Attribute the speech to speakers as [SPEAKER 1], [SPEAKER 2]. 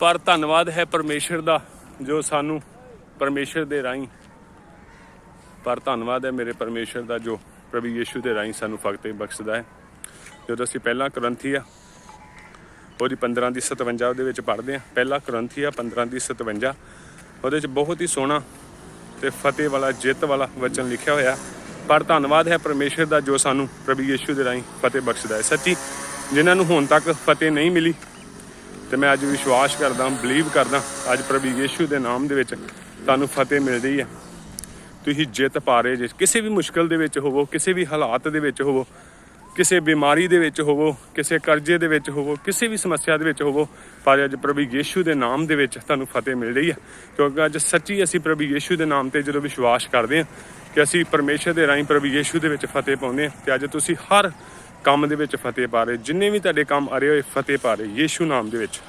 [SPEAKER 1] ਪਰ ਧੰਨਵਾਦ ਹੈ ਪਰਮੇਸ਼ਰ ਦਾ, ਜੋ ਸਾਨੂੰ ਪਰਮੇਸ਼ਰ ਦੇ ਰਾਹੀਂ, ਪਰ ਧੰਨਵਾਦ ਹੈ ਮੇਰੇ ਪਰਮੇਸ਼ਰ ਦਾ, ਜੋ ਪ੍ਰਭੂ ਯੀਸ਼ੂ ਦੇ ਰਾਹੀਂ ਸਾਨੂੰ ਫਕਤੇ ਬਖਸ਼ਦਾ ਹੈ। ਜਦੋਂ ਅਸੀਂ ਪਹਿਲਾ ਕਰੰਥੀਆ, ਉਹਦੀ 15 ਦੀ 57 ਉਹਦੇ ਵਿੱਚ ਪੜ੍ਹਦੇ ਹਾਂ, ਪਹਿਲਾ ਕਰੰਥੀਆ 15 ਦੀ 57 ਉਹਦੇ 'ਚ ਬਹੁਤ ਹੀ ਸੋਹਣਾ ਤੇ ਫਤਿਹ ਵਾਲਾ, ਜਿੱਤ ਵਾਲਾ ਵਚਨ ਲਿਖਿਆ ਹੋਇਆ। ਪਰ ਧੰਨਵਾਦ ਹੈ ਪਰਮੇਸ਼ਰ ਦਾ, ਜੋ ਸਾਨੂੰ ਪ੍ਰਭੂ ਯੀਸ਼ੂ ਦੇ ਰਾਹੀਂ ਫਤਿਹ ਬਖਸ਼ਦਾ ਹੈ। ਸੱਚੀ, ਜਿਨ੍ਹਾਂ ਨੂੰ ਹੁਣ ਤੱਕ ਫਤਿਹ ਨਹੀਂ ਮਿਲੀ ਤੇ ਮੈਂ ਅੱਜ ਵਿਸ਼ਵਾਸ ਕਰਦਾ ਬਲੀਵ ਕਰਦਾ, ਅੱਜ ਪ੍ਰਭੂ ਯੀਸ਼ੂ ਦੇ ਨਾਮ ਦੇ ਵਿੱਚ ਤੁਹਾਨੂੰ ਫਤਿਹ ਮਿਲ ਰਹੀ ਹੈ ਤੁਸੀਂ ਜਿੱਤ ਪਾ ਰਹੇ ਜੇ, ਕਿਸੇ ਵੀ ਮੁਸ਼ਕਲ ਦੇ ਵਿੱਚ ਹੋਵੋ, ਕਿਸੇ ਵੀ ਹਾਲਾਤ ਦੇ ਵਿੱਚ ਹੋਵੋ, ਕਿਸੇ ਬਿਮਾਰੀ ਦੇ ਵਿੱਚ ਹੋਵੋ, ਕਿਸੇ ਕਰਜ਼ੇ ਦੇ ਵਿੱਚ ਹੋਵੋ, ਕਿਸੇ ਵੀ ਸਮੱਸਿਆ ਦੇ ਵਿੱਚ ਹੋਵੋ, ਪਰ ਅੱਜ ਪ੍ਰਭੂ ਯੀਸ਼ੂ ਦੇ ਨਾਮ ਦੇ ਵਿੱਚ ਤੁਹਾਨੂੰ ਫਤਿਹ ਮਿਲ ਰਹੀ ਹੈ ਕਿਉਂਕਿ ਅੱਜ ਸੱਚੀ ਅਸੀਂ ਪ੍ਰਭੂ ਯੀਸ਼ੂ ਦੇ ਨਾਮ ਤੇ ਜਦੋਂ ਵਿਸ਼ਵਾਸ ਕਰਦੇ ਹਾਂ ਕਿ ਅਸੀਂ ਪਰਮੇਸ਼ਰ ਦੇ ਰਾਹੀਂ ਪ੍ਰਭੂ ਯੀਸ਼ੂ ਦੇ ਵਿੱਚ ਫਤਿਹ ਪਾਉਂਦੇ ਹਾਂ ਤੇ ਅੱਜ ਤੁਸੀਂ ਹਰ ਕੰਮ ਦੇ ਵਿੱਚ ਫਤਿਹ ਪਾ ਰਹੇ, ਜਿੰਨੇ ਵੀ ਤੁਹਾਡੇ ਕੰਮ ਅਰੇ ਹੋਏ ਫਤਿਹ ਪਾ ਰਹੇ। ਯੀਸ਼ੂ ਨਾਮ ਦੇ ਵਿੱਚ।